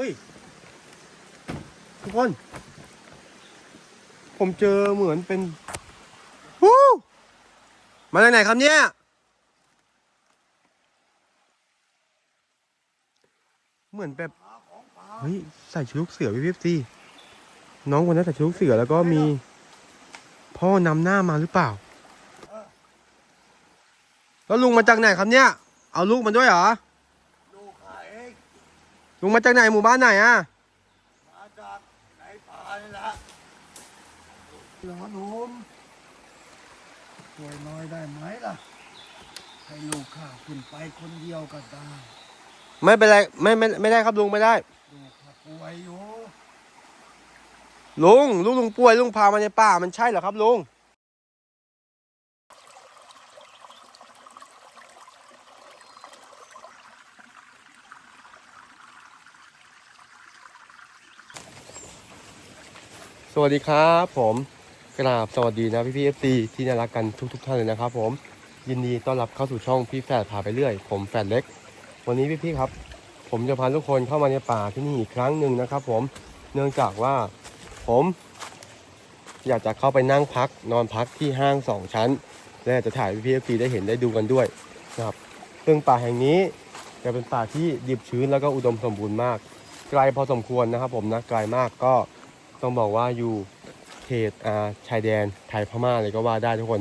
เฮ้ย ทุกคน ผมเจอเหมือนเป็นฮู้มาจากไหนครับเนี่ย เหมือนแบบ เฮ้ย ใส่ชุดลูกเสือพี่พี่สิน้องคนนั้นใส่ชุดลูกเสือแล้วก็มี พ่อนำหน้ามาหรือเปล่า แล้วลุงมาจากไหนครับเนี่ย เอาลูกมาด้วยเหรอ ลุงมาจากไหนหมู่บ้านไหนอะมาจากในป่านี่แหละหลอหนุ่มช่วยหน้อยได้ไหมล่ะ ให้ลูกข้าขึ้นไปคนเดียวก็ได้ ไม่เป็นไรไม่ไม่ไม่ได้ครับลุงไม่ได้ ลูกข้าป่วยอยู่ลุงลุงลุงป่วยลุงพามาในป่ามันใช่เหรอครับลุง วัสดีครับผมกราบสวัสดีนะพี่พี่เอฟซีที่น่ารักกันทุกทุกๆท่านเลยนะครับ ผมยินดีต้อนรับเข้าสู่ช่องพี่แฝดพาไปเรื่อย ผมแฝดเล็ก วันนี้พี่พี่ครับ ผมจะพาทุกคนเข้ามาในป่าที่นี่อีกครั้งหนึ่งนะครับ ผมเนื่องจากว่าผม อยากจะเข้าไปนั่งพักนอนพักที่ห้างสองชั้น และจะถ่ายพี่พีได้เห็นได้ดูกันด้วยนะครับซึ่งป่าแห่งนี้จะเป็นป่าที่ดิบชื้นแล้วก็อุดมสมบูรณ์มากไกลพอสมควรนะครับ ผมนะไกลมากก็ ต้องบอกว่าอยู่เขตชายแดนไทยพม่าเลยก็ว่าได้ทุกคน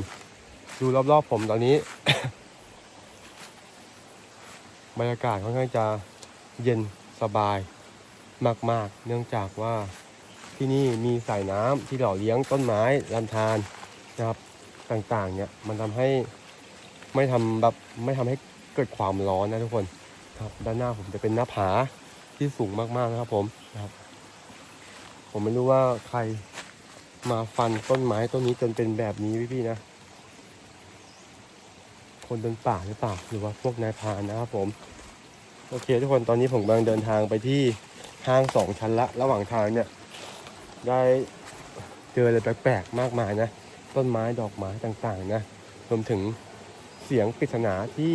ดูรอบๆผมตอนนี้ บรรยากาศค่อนข้างจะเย็นสบายมากๆ เนื่องจากว่าที่นี่มีสายน้ำที่หล่อเลี้ยงต้นไม้ลำธารนะครับต่างๆเนี่ยมันทำให้ไม่ทำแบบไม่ทำให้เกิดความร้อนนะทุกคนครับด้านหน้าผมจะเป็นหน้าผาที่สูงมากๆนะครับผมนะครับ ผมไม่รู้ว่าใครมาฟันต้นไม้ต้นนี้จนเป็นแบบนี้พี่ๆนะ คนเดินป่าหรือเปล่าหรือว่าพวกนายพานนะครับผม โอเคทุกคนตอนนี้ผมกำลังเดินทางไปที่ห้างสองชั้นละ ระหว่างทางเนี่ย ได้เจออะไรแปลกๆมากมายนะ ต้นไม้ดอกไม้ต่างๆนะรวมถึงเสียงปริศนาที่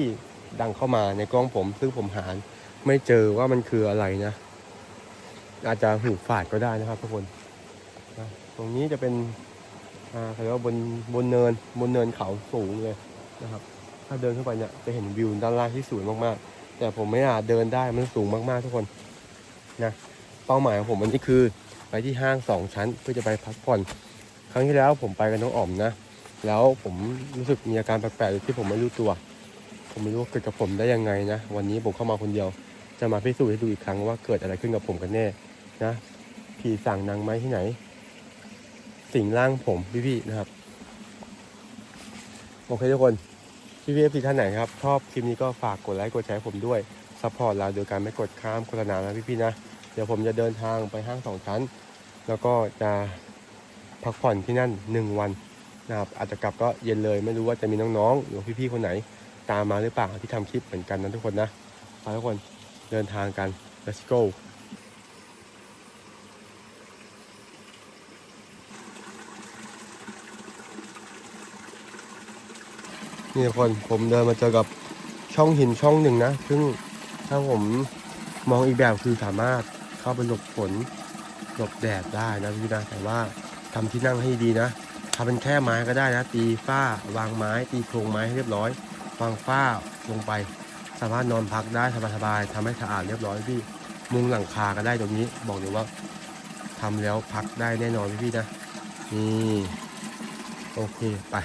ดังเข้ามาในกล้องผม ซึ่งผมหาไม่เจอว่ามันคืออะไรนะ อาจจะหูฝาดก็ได้นะครับทุกคนนะตรงนี้จะเป็นอ่าเขาเรียกว่าบนบนเนินบนเนินเขาสูงเลยนะครับ ถ้าเดินขึ้นไปเนี่ยจะเห็นวิวด้านล่างที่สวยมากๆ แต่ผมไม่อาจเดินได้มันสูงมากๆทุกคนนะเป้าหมายของผมวันนี้คือไปที่ห้างสองชั้นเพื่อจะไปพักผ่อน ครั้งที่แล้วผมไปกับน้องอ๋อมนะ แล้วผมรู้สึกมีอาการแปลกๆที่ผมไม่รู้ตัว ผมไม่รู้ว่าเกิดกับผมได้ยังไงนะ วันนี้ผมเข้ามาคนเดียว จะมาพิสูจน์ให้ดูอีกครั้งว่าเกิดอะไรขึ้นกับผมกันแน่ นะ ผีสั่งนางไม้ที่ไหน สิงร่างผมพี่ๆนะครับ โอเคทุกคน พี่พี่เอฟซีท่านไหนครับ ชอบคลิปนี้ก็ฝากกดไลค์กดแชร์ผมด้วยซัพพอร์ตเราโดยการไม่กดข้ามโฆษณานะพี่ๆนะ เดี๋ยวผมจะเดินทางไปห้างสองชั้น แล้วก็จะพักผ่อนที่นั่นหนึ่งวันนะครับอาจจะกลับก็เย็นเลยไม่รู้ว่าจะมีน้องๆ หรือพี่ๆคนไหน ตามมาหรือเปล่าที่ทำคลิปเหมือนกันนะทุกคนนะไปทุกคนเดินทางกัน let's go นี่ทุกคนผมเดินมาเจอกับช่องหินช่องหนึ่งนะ ซึ่งถ้าผมมองอีกแบบคือสามารถเข้าไปหลบฝนหลบแดดได้นะพี่นะแต่ว่าทำที่นั่งให้ดีนะทำเป็นแค่ไม้ก็ได้นะ ตีฝ้าวางไม้ ตีโครงไม้ให้เรียบร้อยวางฝ้าลงไป สามารถนอนพักได้สบายๆทำให้สะอาดเรียบร้อยพี่มุงหลังคาก็ได้ตรงนี้ บอกเลยว่าทำแล้วพักได้แน่นอนพี่นะนี่โอเคไป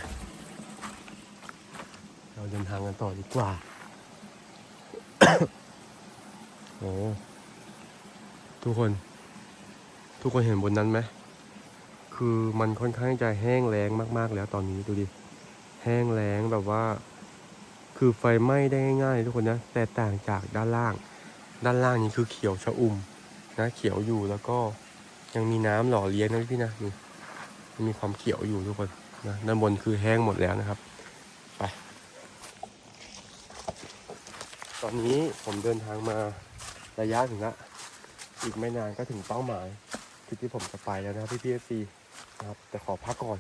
เดินทางกันต่อดีกว่า โอ้ทุกคน ทุกคนเห็นบนนั้นไหมคือมันค่อนข้างจะแห้งแล้งมากๆ แล้วตอนนี้ดูดิ แห้งแล้งแบบว่า คือไฟไหม้ได้ง่ายๆทุกคนนะแต่ต่างจากด้านล่าง ด้านล่างนี้คือเขียวชะอุ่มนะเขียวอยู่แล้วก็ยังมีน้ำหล่อเลี้ยงนะพี่นะนี่มีความเขียวอยู่ทุกคนนะด้านบนคือแห้งหมดแล้วนะครับ ไป ตอนนี้ผมเดินทางมาระยะถึงละอีกไม่นานก็ถึงเป้าหมายจุดที่ผมจะไปแล้วนะพี่พีเอฟซีนะครับแต่ขอพักก่อน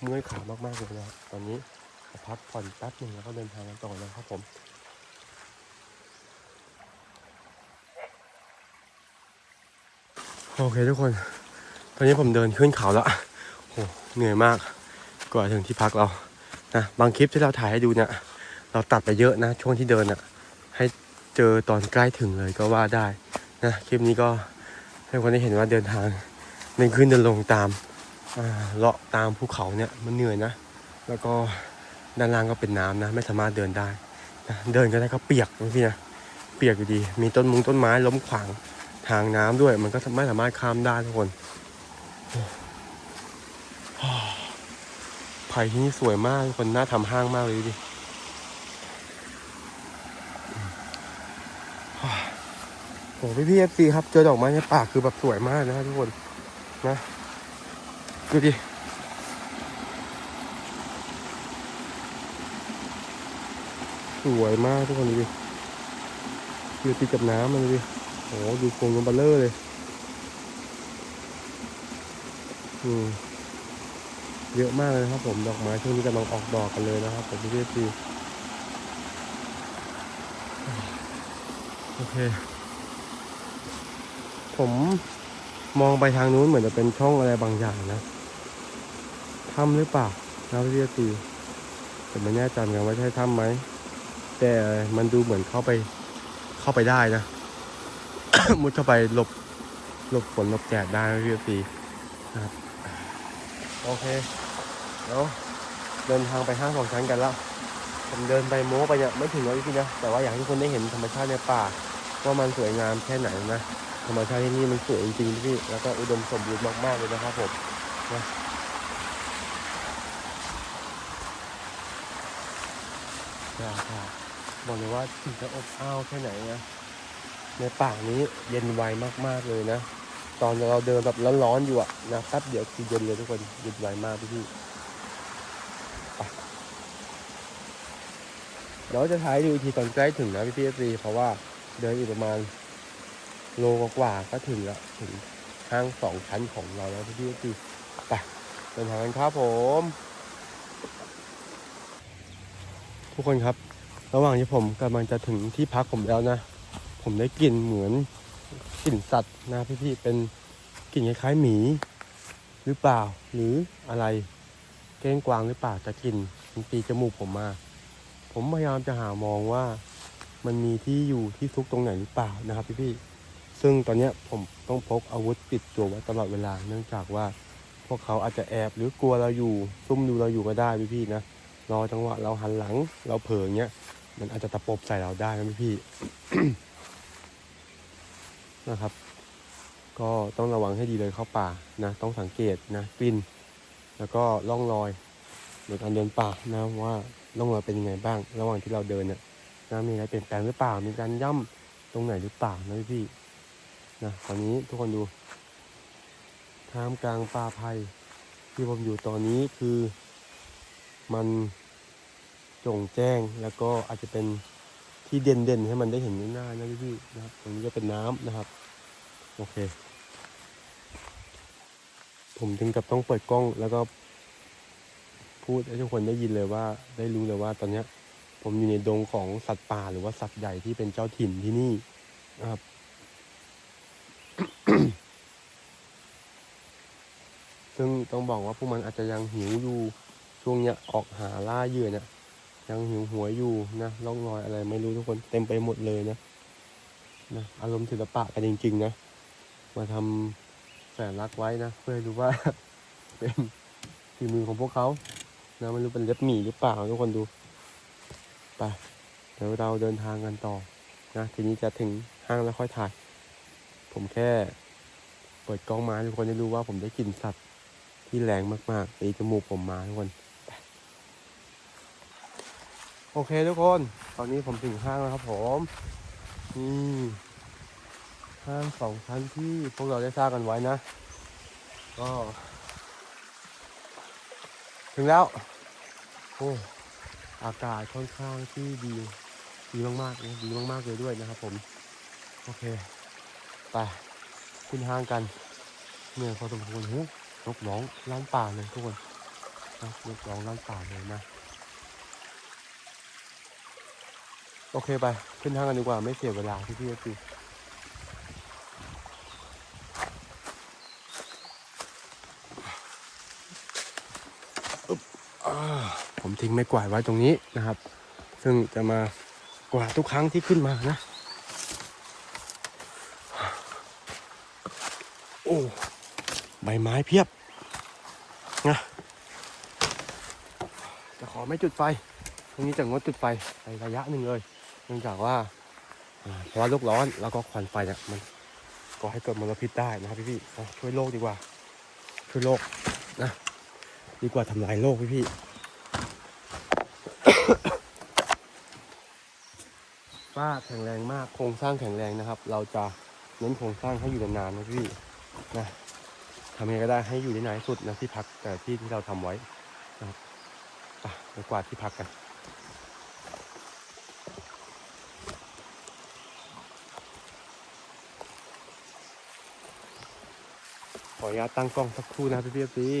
เมื่อยขามากๆเลยนะตอนนี้ขอพักผ่อนแป๊บหนึ่งแล้วก็เดินทางกันต่อนะครับผมโอเคทุกคน ตอนนี้ผมเดินขึ้นเขาแล้วโอ้เหนื่อยมากกว่าถึงที่พักเรานะบางคลิปที่เราถ่ายให้ดูเนี่ยเราตัดไปเยอะนะ ช่วงที่เดินอะ จอตอนใกล้ถึงเลยก็ว่าได้นะคลิปนี้ก็ให้คนได้เห็นว่าเดินทางเดินขึ้นเดินลงตามเลาะตามภูเขาเนี่ยมันเหนื่อยนะ แล้วก็ด้านล่างก็เป็นน้ำนะ ไม่สามารถเดินได้นะเดินก็ได้ก็เปียกนะพี่นะเปียกอยู่ดี มีต้นมุงต้นไม้ล้มขวางทางน้ำด้วย มันก็ไม่สามารถข้ามได้ทุกคนไผ่ที่นี่สวยมากทุกคนน่าทำห้างมากเลยดู โอ้พี่พี่เอฟซีครับ เจอดอกไม้ในป่าคือแบบสวยมากนะทุกคนนะดูดิสวยมากทุกคนดูดิอยู่ติดกับน้ำมันดูดิโอ้ดูโครงกันเบลเลอร์เลยอืมเยอะมากเลยครับผมดอกไม้ช่วงนี้กำลังออกดอกกันเลยนะครับผมพี่เอฟซีโอเค ผมมองไปทางนู้นเหมือนจะเป็นช่องอะไรบางอย่างนะถ้ำหรือเปล่านะพี่เอฟซีแต่ไม่แน่ใจอนกันว่าใช่ถ้ำไหม แต่มันดูเหมือนเข้าไปเข้าไปได้นะ มุดเข้าไปหลบหลบฝนหลบแดดได้นะพี่เอฟซีนะครับโอเคเดี๋ยวเดินทางไปห้างสองชั้นกันแล้ว ผมเดินไปโม้ไปเนี่ยไม่ถึงร้อยพี่นะแต่ว่าอยากให้ทุกคนได้เห็นธรรมชาติในป่าว่ามันสวยงามแค่ไหนนะ รรมชาติที่นี่มันสวยจริงๆพี่ แล้วก็อุดมสมบูรณ์มากๆเลยนะครับผมนะใช่ใช่บอกเลยว่าถึงจะอบอ้าวแค่ไหนนะในป่านี้เย็นไวมากๆเลยนะ ตอนเราเดินแบบร้อนๆอยู่อะนะแป๊บเดียวคือเย็นเลยทุกคนเย็นไวมากพี่พี่เดี๋ยวจะถ่ายดูอีกทีตอนใกล้ถึงนะพี่พี่ซีเพราะว่าเดินอีกประมาณ โลกว่าก็ถึงแล้วถึงห้างสองชั้นของเราแล้วพี่พี่ไปเดินทางกันครับผม ทุกคนครับ ระหว่างที่ผมกำลังจะถึงที่พักผมแล้วนะ ผมได้กลิ่นเหมือนกลิ่นสัตว์นะพี่ๆเป็นกลิ่นคล้ายๆหมี หรือเปล่าหรืออะไร เก้งกวางหรือเปล่าแต่กลิ่นมันตีจมูกผมมา ผมพยายามจะหามองว่ามันมีที่อยู่ที่ซุกตรงไหนหรือเปล่านะครับพี่ๆ ซึ่งตอนนี้ผมต้องพกอาวุธติดตัวไว้ตลอดเวลา เนื่องจากว่าพวกเขาอาจจะแอบหรือกลัวเราอยู่ซุ่มดูเราอยู่ก็ได้พี่ๆนะรอจังหวะเราหันหลังเราเผลอเงี้ยมันอาจจะตะปบใส่เราได้นะพี่ๆนะครับ ก็ต้องระวังให้ดีเลยเข้าป่านะต้องสังเกตนะกลิ่นแล้วก็ล่องรอยในการเดินป่านะว่าล่องรอยเป็นยังไงบ้าง ระหว่างที่เราเดินเนี่ยนะมีอะไรเปลี่ยนแปลงหรือเปล่ามีการย่ำตรงไหนหรือเปล่านะพี่ นะตอนนี้ทุกคนดูท่ามกลางป่าไผ่ที่ผมอยู่ตอนนี้คือมันจงแจ้งแล้วก็อาจจะเป็นที่เด่นๆให้มันได้เห็นง่านะพี่ๆนะครับตรงนี้ก็เป็นน้ำนะครับ โอเค ผมถึงกับต้องเปิดกล้องแล้วก็พูดให้ทุกคนได้ยินเลยว่าได้รู้เลยว่าตอนนี้ผมอยู่ในดงของสัตว์ป่าหรือว่าสัตว์ใหญ่ที่เป็นเจ้าถิ่นที่นี่นะครับ ซึ่งต้องบอกว่าพวกมันอาจจะยังหิวอยู่ ช่วงเนี้ยออกหาล่าเหยื่อเนี่ยยังหิวหัวอยู่นะร่องรอยอะไรไม่รู้ทุกคนเต็มไปหมดเลยนะนะอารมณ์ศิลปะกันจริง ๆ นะ มาทำแสนรักไว้นะเพื่อให้รู้ว่าเป็นฝีมือของพวกเขานะไม่รู้เป็นเล็บหมีหรือเปล่าทุกคนดูไปเดี๋ยวเราเดินทางกันต่อนะทีนี้จะถึงห้างแล้วค่อยถ่าย ผมแค่เปิดกล้องมาทุกคนได้รู้ว่าผมได้กลิ่นสัตว์ ที่แรงมากๆตีจมูกผมมาทุกคน โอเคทุกคน ตอนนี้ผมถึงห้างแล้วครับผมนี่ห้างสองชั้นที่พวกเราได้สร้างกันไว้นะ ก็ ถึงแล้ว โอ้อากาศค่อนข้างที่ดีดีมากๆนะดีมากๆเลยด้วยนะครับผม โอเค ไปขึ้นห้างกันเหนื่อยพอสมควรหู กร้องล้านป่าเลยทุกคนนะกร้องล้านป่าเลยนะ โอเคไป ขึ้นทางกันดีกว่าไม่เสียเวลาพี่พี่จะตีผมทิ้งไม้กวาดไว้ตรงนี้นะครับ ซึ่งจะมากวาดทุกครั้งที่ขึ้นมานะ โอ้ ใบไม้เพียบ นะจะขอไม่จุดไฟ ตรงนี้จะงดจุดไฟในระยะหนึ่งเลย เนื่องจากว่าเพราะโลกร้อนแล้วก็ควันไฟเนี่ยมันก็ให้เกิดมลพิษได้นะครับพี่ๆช่วยโลกดีกว่า ช่วยโลกนะดีกว่าทำลายโลกพี่พี่ฝ้าแข็งแรงมากโครงสร้างแข็งแรงนะครับ เราจะเน้นโครงสร้างให้อยู่นานๆนะพี่นะ ทำยังไงก็ได้ให้อยู่ได้นานที่สุดนะที่พักแต่ที่ที่เราทำไว้นะครับไปกวาดที่พักกันขออนุญาตตั้งกล้องสักครู่นะครับพี่พี่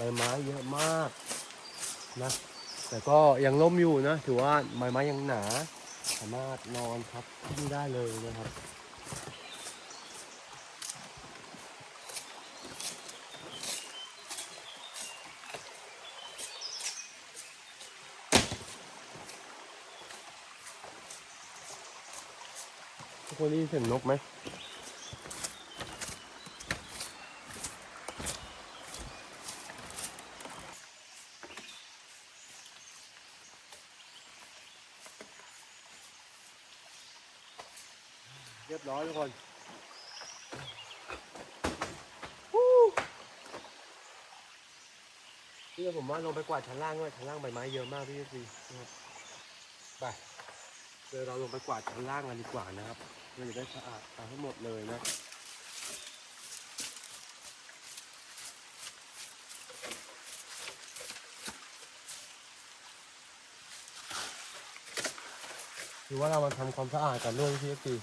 ใบไม้เยอะมากนะ แต่ก็ยังร่มอยู่นะ ถือว่าใบไม้ยังหนา สามารถนอนพักที่นี่ได้เลยนะครับทุกคนได้ยินเสียงนกไหม เรียบร้อยทุกคนวู้พี่ผมว่า ลงไปกวาดชั้นล่างด้วยชั้นล่างใบไม้เยอะมากพี่ซีนะครับไปเดี๋ยวเราลงไปกวาดชั้นล่างกันดีกว่านะครับเพื่อจะได้สะอาดเอาให้หมดเลยนะหรือว่าเรามาทำความสะอาดกันด้วยพี่ซี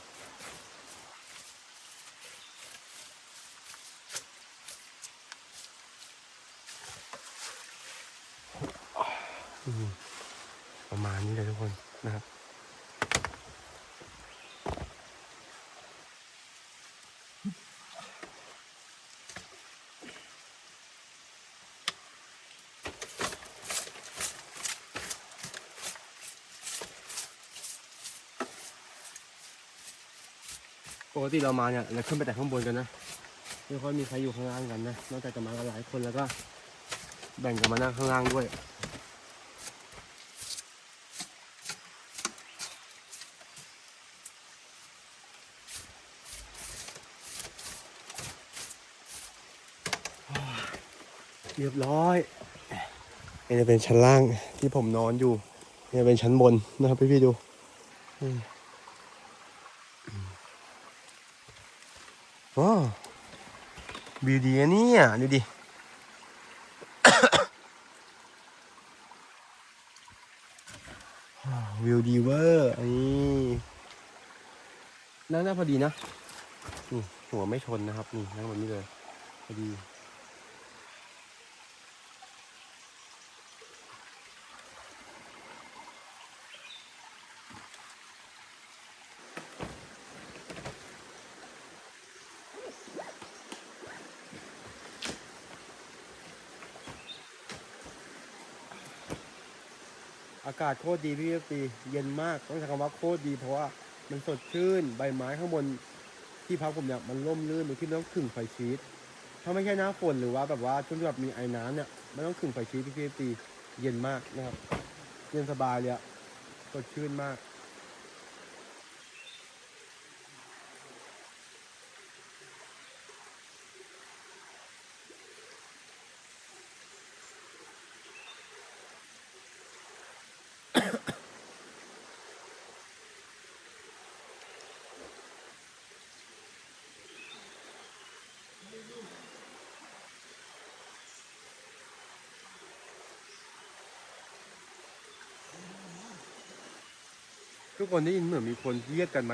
ประมาณนี้เลยทุกคนนะครับปกติเรามาเนี่ยเราขึ้นไปแต่ข้างบนกันนะไม่ค่อยมีใครอยู่ข้างล่างกันนะนอกจากจะมากันหลายคนแล้วก็ แบ่งกันมานั่งข้างล่างด้วย เรียบร้อยนี่จะเป็นชั้นล่างที่ผมนอนอยู่นี่จะเป็นชั้นบนนะครับพี่พี่ๆดูว้าววิวดีอะเนี่ยดูดิวิวดีเวอร์อันนี้นั่งได้พอดีนะนี่หัวไม่ชนนะครับ นี่นั่งแบบนี้เลยพอดีากาศโคตรดีพี่ตีเย็นมากต้องใช้คำว่าโคตรดีเพราะว่ามันสดชื่นใบไม้ข้างบนที่พักผมเนี่ยมันร่มรื่นโดยที่ไม่ต้องขึงไฟชีสถ้าไม่ใช่หน้าฝนหรือว่าแบบว่าช่วงที่แบบมีไอ้น้ำเนี่ยไม่ต้องขึงไฟชีสพี่ตีเย็นมากนะครับเย็นสบายเลยอะสดชื่นมาก ทุกคนได้ยินเหมือนมีคนเรียกกันไหม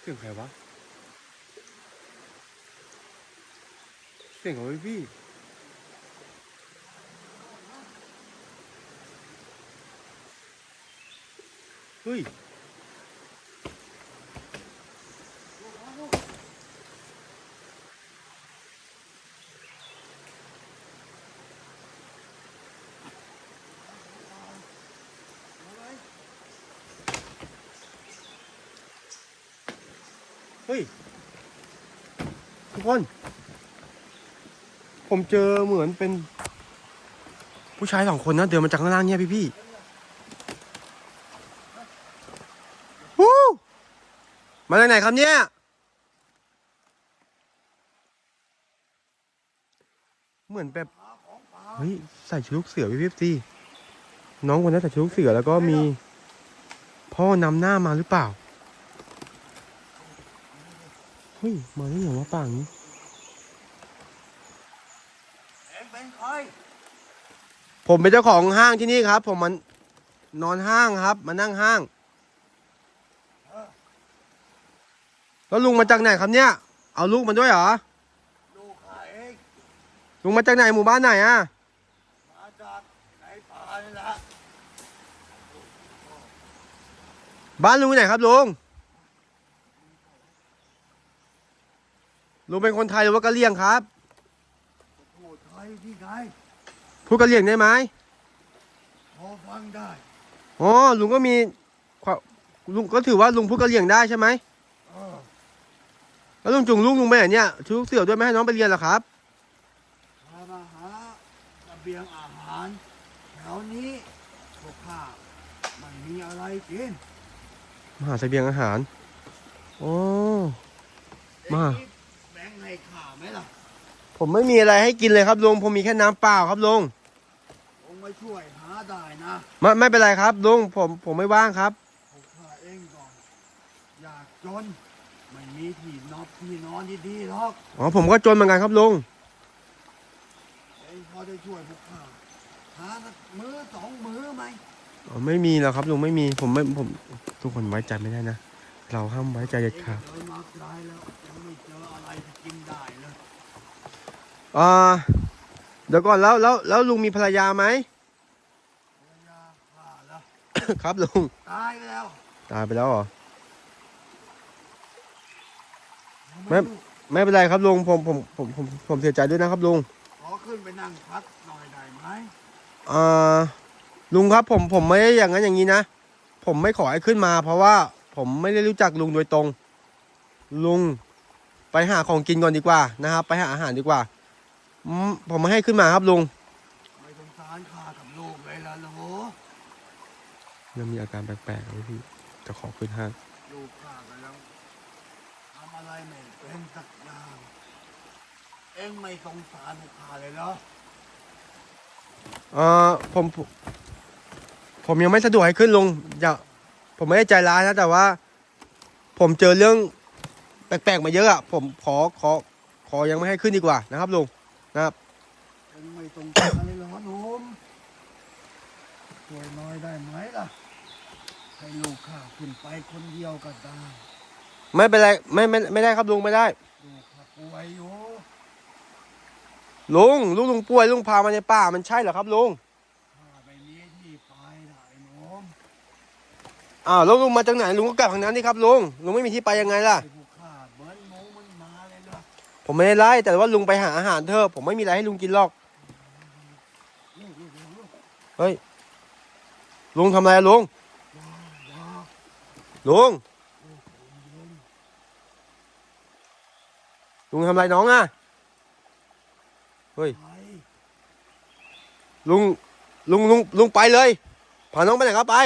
เสียงใครวะเสียงของพี่เฮ้ย ทุกคน ผมเจอเหมือนเป็น ผู้ชายสองคนนะเดินมาจากข้างล่างเนี่ยพี่พี่วู้มาจากไหนครับเนี่ย เหมือนแบบเฮ้ยใส่ชุดลูกเสือพี่พี่สิน้องคนนั้นใส่ชุดลูกเสือแล้วก็มี พ่อนำหน้ามาหรือเปล่า เฮ้ย มาได้ไงวะป่างนี้เอ็งเป็นใครผมเป็นเจ้าของห้างที่นี่ครับ ผมมันนอนห้างครับ มานั่งห้าง แล้วลุงมาจากไหนครับเนี่ย เอาลูกมาด้วยเหรอ ลูกข้าเองลุงมาจากไหนหมู่บ้านไหนอะมาจากในป่านี่แหละบ้านลุงอยู่ไหนครับลุง ลุงเป็นคนไทยหรือว่ากะเหรี่ยงครับพูดไทยที่ไหนพูดกะเหรี่ยงได้ไหมพอฟังได้อ๋อลุงก็มีความลุงก็ถือว่าลุงพูดกะเหรี่ยงได้ใช่ไหมเออแล้วลุงจุงลูกลุงไปไหนเนี่ยชุดลูกเสือด้วยไม่ให้น้องไปเรียนเหรอครับพามาหาระเบียงอาหารแถวนี้พวกข้าไม่มีอะไรกินมหาเสบียงอาหารโอ้มาเอ็งแบ่งให้ ข้าไหมล่ะผมไม่มีอะไรให้กินเลยครับลุงผมมีแค่น้ำเปล่าครับลุงคงมาช่วยหาได้นะไม่ไม่เป็นไรครับลุงผมผมไม่ว่างครับพวกข้าเองก่อน อยากจนไม่มีที่นอนที่นอนดีๆหรอกอ๋อผมก็จนเหมือนกันครับลุงเองพอได้ช่วยพวกข้าหาสักมื้อสองมื้อไหมอ๋อไม่มีแล้วครับลุงไม่มีผมไม่ผมทุกคนไว้ใจไม่ได้นะเราห้ามไว้ใจเด็ดขาดเดินมาไกลแล้ว กินได้เลยอ่าเดี๋ยวก่อนแล้วแล้วแล้วลุงมีภรรยาไหมภรรยาข้าแล้ว ครับลุง ตายไปแล้วตายไปแล้วเหรอยังไม่ รู้ไม่เป็นไรครับลุงผมผมผมผมผมเสียใจด้วยนะครับลุงขอขึ้นไปนั่งพักหน่อยได้ไหมอ่าลุงครับผมผมไม่ได้อย่างนั้นอย่างนี้นะ ผมไม่ขอให้ขึ้นมา เพราะว่าผมไม่ได้รู้จักลุงโดยตรง ลุง ไปหาของกินก่อนดีกว่านะครับ ไปหาอาหารดีกว่าอืมผมไม่ให้ขึ้นมาครับลุงไม่สงสารข้ากับลูกเลยล่ะโหลยังมีอาการแปลกๆเลยพี่จะขอขึ้นห้างลูกข้ากำลังทำอะไรไม่เป็นสักอย่างเอ็งไม่สงสารพวกข้าเลยเหรอเอ่อผมผมผมยังไม่สะดวกให้ขึ้นลุงอย่าผมไม่ได้ใจร้ายนะแต่ว่า ผมเจอเรื่องแปลกๆมาเยอะอะผมขอขอขอยังไม่ให้ขึ้นดีกว่านะครับลุงนะครับเอ็งไม่สงสารเลยเหรอหนุ่มช่วยน้อยได้ไหมล่ะให้ลูกข้าขึ้นไปคนเดียวก็ได้ไม่เป็นไรไม่ไม่ไม่ได้ครับลุงไม่ได้ลูกข้าป่วยอยู่ลุงลุงลุงป่วยลุงพามาในป่ามันใช่เหรอครับลุงข้าไม่มีที่ไปได้หนุ่มอ้าวแล้วลุงมาจากไหนลุงก็กลับทางนั้นนี่ครับลุงลุงไม่มีที่ไปยังไงล่ะ ไอ้พว ผมไม่ได้ไล่แต่ว่าลุงไปหาอาหารเถอะผมไม่มีอะไรให้ลุงกินหรอก เฮ้ย ลุงทำอะไรลุง ลุง ลุงทำอะไรน้องอะ เฮ้ย ลุง ลุงลุงลุงไปเลย พาน้องไปไหนก็ไป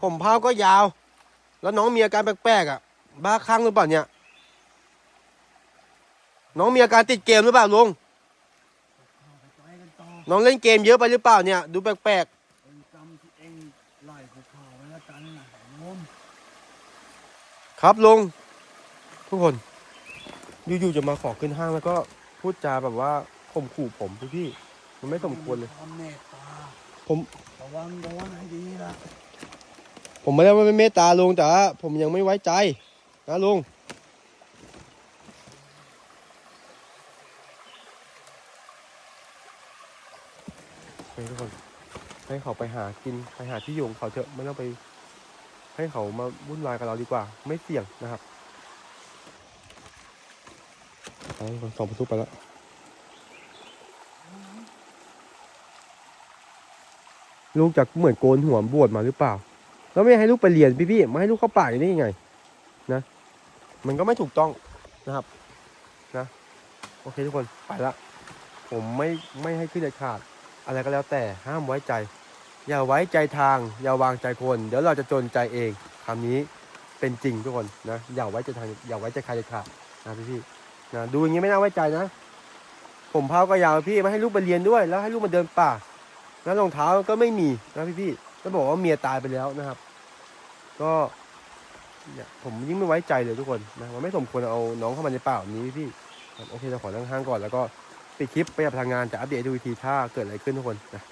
ผมพาก็ยาว แล้วน้องมีอาการแปลกๆอะ บ้าคลั่งหรือเปล่าเนี่ย น้องมีอาการติดเกมหรือเปล่าลุงข้าไปไปกันต่อน้องเล่นเกมเยอะไปหรือเปล่าเนี่ย ดูแปลกเองจำที่เองไล่พวกข้าไว้แล้วกันนะไอ้มๆ ครับลุงทุกคน อยู่ๆจะมาขอขึ้นห้างแล้วก็พูดจาแบบว่าข่มขู่ผมพี่มันไม่สมควรเลย ความเมตตาผม ระวังโดนให้ดีนะผมไม่ได้ว่าไม่เมตตาลุงแต่ว่าผมยังไม่ไว้ใจนะลุง เฮ้ยทุกคน ให้เขาไปหากินไปหาที่อยู่ของเขาเถอะไม่ต้องไป ให้เขามาวุ่นวายกับเราดีกว่า ไม่เสี่ยงนะครับเอาทุกคนสองประตูไปแล้วลูกจะเหมือนโกนหัวบวชมาหรือเปล่า แล้วไม่ให้ลูกไปเรียนพี่ๆไมาให้ลูกเข้าป่าอย่างนี้ยังไง นะ มันก็ไม่ถูกต้องนะครับ นะ โอเคทุกคนไปละผมไม่ไม่ให้ขึ้นเด็ดขาด อะไรก็แล้วแต่ห้ามไว้ใจ อย่าไว้ใจทาง อย่าวางใจคน เดี๋ยวเราจะจนใจเองคำนี้เป็นจริงทุกคนนะอย่าไว้ใจทางอย่าไว้ใจใครเด็ดขาดนะพี่ๆนะดูอย่างนี้ไม่น่าไว้ใจนะ ผมพาก็ยาวพี่ไม่ให้ลูกไปเรียนด้วย แล้วให้ลูกมาเดินป่า แล้วรองเท้าก็ไม่มีนะพี่ๆแล้วบอกว่าเมียตายไปแล้วนะครับ ก็ผมยิ่งไม่ไว้ใจเลยทุกคนนะมันไม่สมควรเอาน้องเข้ามาในป่าแบบนี้พี่โอเคเราขอนั่งห้างก่อนแล้วก็ ปิดคลิปไปกับทางงานจะอัปเดตดูอีกทีถ้าเกิดอะไรขึ้นทุกคนนะ